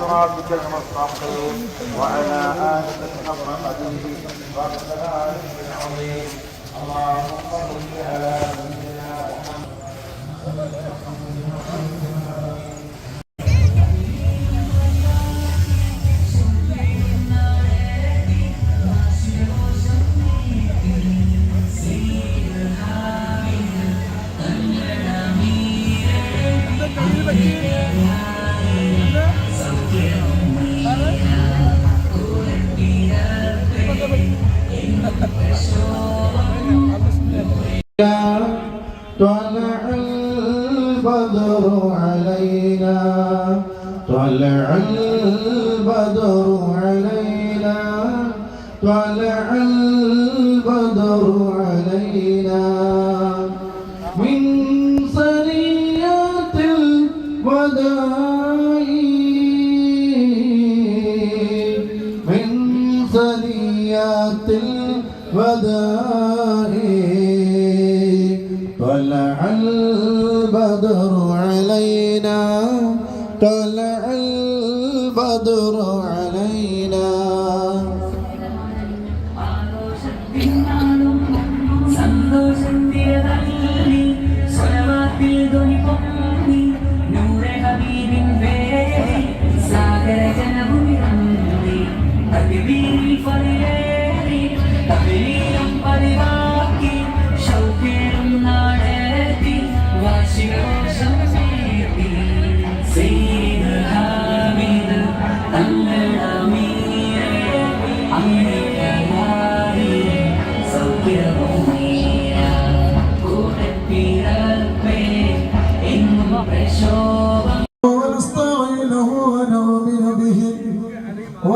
ربك المستقيم وعلى آل محمد ربنا العظيم اللهم صل على سيدنا محمد طلع البدر علينا طلع البدر علينا طلع البدر علينا الوداع طلع البدر علينا طلع البدر علينا ആഘോഷത്തിനാളും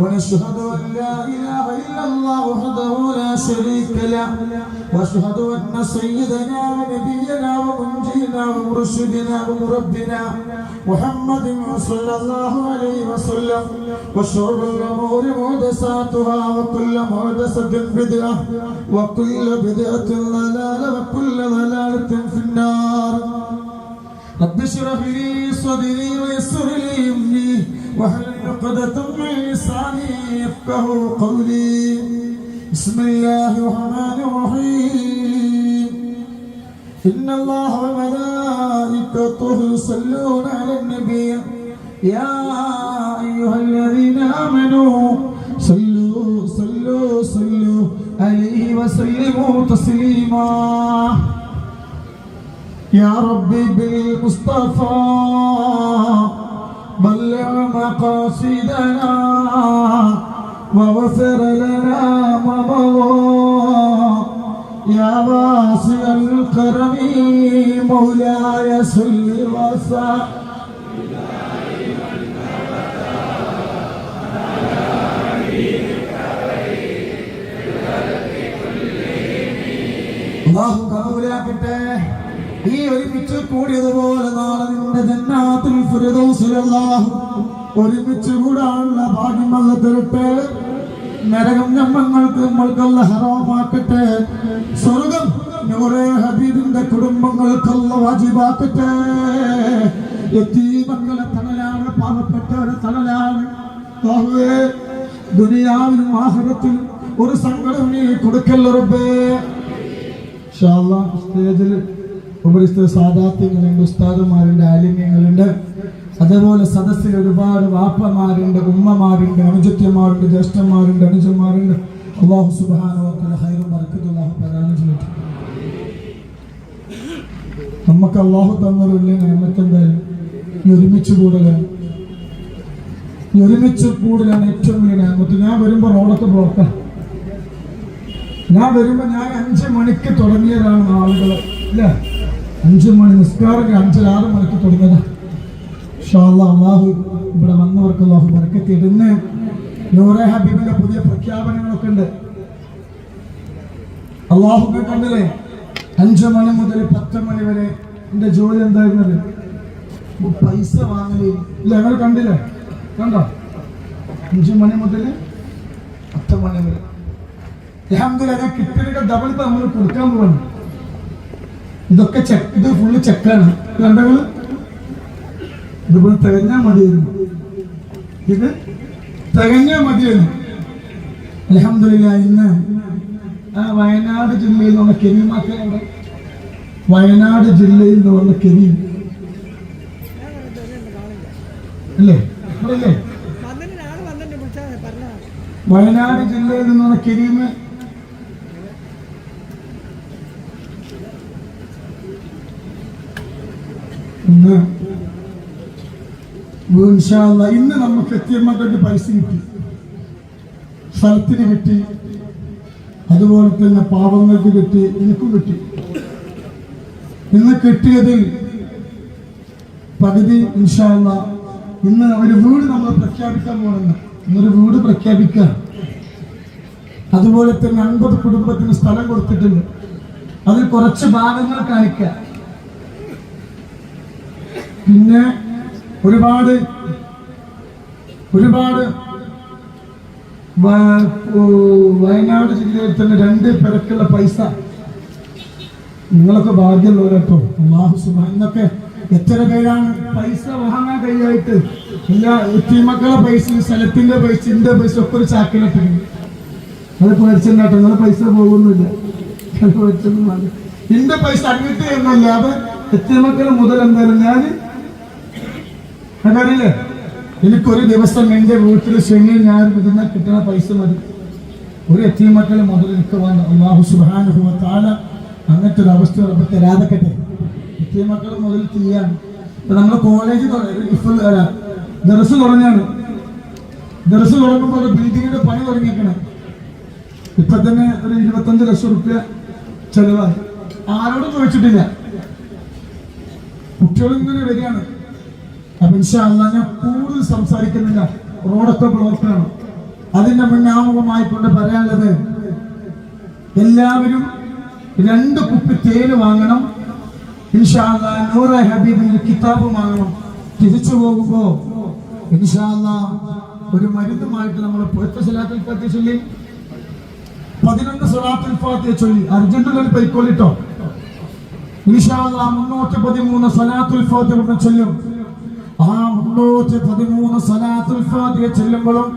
ونشهد أن لا إله إلا الله وحده لا شريك له وأشهد أن سيدنا ونبينا ومنجينا ومرشدنا ومربنا محمد صلى الله عليه وسلم وشر الأمور محدثاتها وكل محدثة بدعة وكل بدعة ضلالة وكل ضلالة في النار. رب اشرح لي صدري ويسر لي أمري. واحلل عقدة من لساني يفقه قولي؟ بسم الله الرحمن الرحيم. إن الله وملائكته يصلون على النبي. يا أيها الذين آمنوا صلوا صلوا صلوا عليه وسلموا تسليما. يا ربي بالمصطفى. بلغ مقاصدنا وغفر لنا ما مضى يا واسع الكرم مولاي صل وسلم അള്ളാഹു കബൂലാക്കട്ടെ ഈ ഒരുമിച്ച് കൂടിയതുപോലെ നാളെ നിന്റെ ജന്നാത്തിൽ ഫിർദൗസിൽ അല്ലാഹു ഒരുമിച്ച് കൂടാനുള്ള ഭാഗ്യം അല്ല തരട്ടെ നരകം ഞമ്മങ്ങൾക്ക് നമ്മൾക്കല്ല ഹറാമാക്കട്ടെ. സ്വർഗം നൂറേ ഹബീബിന്റെ കുടുംബങ്ങൾക്കല്ല വാജിബാക്കട്ടെ. യത്തീമങ്ങളെ തണലാണ് പാവപ്പെട്ടവരെ തണലാണ്. ദുനിയാവിനും ആഹാരത്തിനും ഒരു സങ്കടം നീ കൊടുക്കല്ല റബ്ബേ. ഇൻഷാല്ല സ്റ്റേജിൽ ഉപരിസ്ഥ സാധാത്യങ്ങളുണ്ട് ഉസ്താദുമാരുണ്ട് ആലിന്യങ്ങളുണ്ട് അതേപോലെ സദസ്സിൽ ഒരുപാട് വാപ്പമാരുണ്ട് ഉമ്മമാരുണ്ട് അനുജത്യന്മാരുണ്ട് ജ്യേഷ്ഠന്മാരുണ്ട് അനുജന്മാരുണ്ട്. അള്ളാഹു സുബാനോ ഹൈറും പ്രദാനം ചെയ്യട്ടെ. നമുക്ക് അള്ളാഹു ഒരുമിച്ച് കൂടലാണ് ഒരുമിച്ച് കൂടലാണ് ഏറ്റവും വലിയ നിയമത്ത്. ഞാൻ വരുമ്പോൾ റോഡൊക്കെ ബ്ലോക്കാണ് ഞാൻ വരുമ്പോൾ ഞാൻ അഞ്ച് മണിക്ക് തുടങ്ങിയതാണ് ആളുകൾ ഇല്ല? അഞ്ച് മണി നിസ്കാരം അഞ്ചര ആറ് മണിക്ക് തുടങ്ങിയത് അള്ളാഹു ഇവിടെ വന്നവർക്ക് അള്ളാഹു ബർക്കത്ത് ഇടുന്ന. നൂറെ ഹബീബിന്റെ പുതിയ പ്രഖ്യാപനങ്ങളൊക്കെ ഉണ്ട്. അള്ളാഹു കണ്ടില്ലേ? അഞ്ചു മണി മുതൽ പത്ത് മണി വരെ എന്റെ ജോലി എന്തായിരുന്നത്? പൈസ വാങ്ങലേ. ഇല്ല ഞങ്ങൾ കണ്ടില്ലേ? കണ്ടോ? അഞ്ചു മണി മുതൽ പത്ത് മണി വരെ. അൽഹംദുലില്ലാ ഞാൻ കിട്ടിയൊക്കെ ഡബിൾ നമ്മൾ കൊടുക്കാൻ പോവാണ്. ഇതൊക്കെ ചെക്ക് ഇത് ഫുള്ള് ചെക്കാണ് കണ്ടത് ഇതുപോലെ തികഞ്ഞാൽ മതിയായിരുന്നു. ഇത് തികഞ്ഞാൽ മതിയായിരുന്നു. അലഹമില്ല ഇന്ന് ആ വയനാട് ജില്ലയിൽ നിന്ന് കെരീമാക്ക അവിടെ വയനാട് ജില്ലയിൽ നിന്ന് വന്ന കെരീം. അല്ലേ? അല്ലേ? വയനാട് ജില്ലയിൽ നിന്ന് വന്ന കെരീം ഇന്ന്. ഇൻഷാ അല്ലാ, ഇന്ന് നമുക്ക് എത്തിയമ്മക്ക് പൈസ കിട്ടി. സ്ഥലത്തിന് കിട്ടി. അതുപോലെ തന്നെ പാവങ്ങൾക്ക് കിട്ടി. എനിക്കും കിട്ടി. ഇന്ന് കിട്ടിയതിൽ പകുതി ഇൻഷാല്ല ഇന്ന് ഒരു വീട് നമ്മൾ പ്രഖ്യാപിക്കാൻ പോകുന്നു ഇന്നൊരു വീട് പ്രഖ്യാപിക്കാൻ അതുപോലെ തന്നെ അൻപത് കുടുംബത്തിന് സ്ഥലം കൊടുത്തിട്ടുണ്ട്. അതിൽ കുറച്ച് ഭാഗങ്ങൾ കാണിക്കാം പിന്നെ ഒരുപാട് ഒരുപാട് വയനാട് ജില്ലയിൽ തന്നെ രണ്ട് പേർക്കുള്ള പൈസ. നിങ്ങളൊക്കെ ഭാഗ്യമുള്ളവരട്ടോ. അള്ളാഹു എത്ര പേരാണ് പൈസ വാങ്ങാൻ കഴിയായിട്ട് എല്ലാ എത്തിമക്കളെ പൈസ സ്ഥലത്തിന്റെ പൈസ ഇന്റെ പൈസ ഒക്കെ ഒരു ചാക്കിലിട്ടുണ്ട് അത് പേടിച്ചിട്ടോ നിങ്ങളെ പൈസ പോകുന്നില്ല. പേടിച്ചൊന്നും ഇന്റെ പൈസ അങ്ങോട്ട് എന്നല്ല അത് എത്തിമക്കളെ മുതൽ എന്തായാലും ഞാൻ അതറിയില്ലേ എനിക്കൊരു ദിവസം എന്റെ വീട്ടിൽ ശനി ഞാൻ ഇരുന്നാൽ കിട്ടുന്ന പൈസ മതി. ഒരു മക്കൾ മുതൽ എനിക്ക് വേണ്ട. അള്ളാഹു സുഹാനുഭവത്താല താല അങ്ങനത്തെ ഒരു അവസ്ഥ തരാതക്കട്ടെ. മക്കൾ മുതൽ ചെയ്യാണ് ഇപ്പം നമ്മൾ കോളേജ് ദർസ് തുടങ്ങാണ്. ദർസ് തുടങ്ങുമ്പോൾ ബിൽഡിങ്ങിന്റെ പണി തുടങ്ങിയേക്കണം. ഇപ്പൊ തന്നെ ഒരു ഇരുപത്തഞ്ച് ലക്ഷം റുപ്യ ചെലവായി. ആരോടും ചോദിച്ചിട്ടില്ല. കുട്ടികളും ഇങ്ങനെ വരികയാണ്. അപ്പൊ ഇൻഷാ അല്ലാ ഞാൻ കൂടുതൽ സംസാരിക്കുന്നില്ല. റോഡൊക്കെ ബ്ലോക്കാണ് അതിന്റെ മുന്നാമുഖമായി കൊണ്ട് പറയാനുള്ളത് എല്ലാവരും രണ്ട് കുപ്പി തേന് വാങ്ങണം. ഇൻഷാല്ല നൂറ ഹബീബിന്റെ കിതാബ് വാങ്ങണം. തിരിച്ചു പോകുമ്പോ ഇൻഷാല്ല ഒരു മരുന്നുമായിട്ട് നമ്മൾ പൊരുത്ത സലാത്തിൽ ഫാത്തിഹ ചൊല്ലി പതിനൊന്ന് സ്വലാത്തിൽ ഫാത്തിഹ ചൊല്ലി. അർജന്റുകളിൽ പൈക്കോളിട്ടോ ഇൻഷാല്ല മുന്നൂറ്റി പതിമൂന്ന് സ്വലാത്തുൽ ഫാത്തിഹ ചൊല്ലും. ആ മുന്നൂറ്റി പതിമൂന്ന് സലാത്തുൽ ഫാത്തിഹ ചെല്ലുമ്പോഴും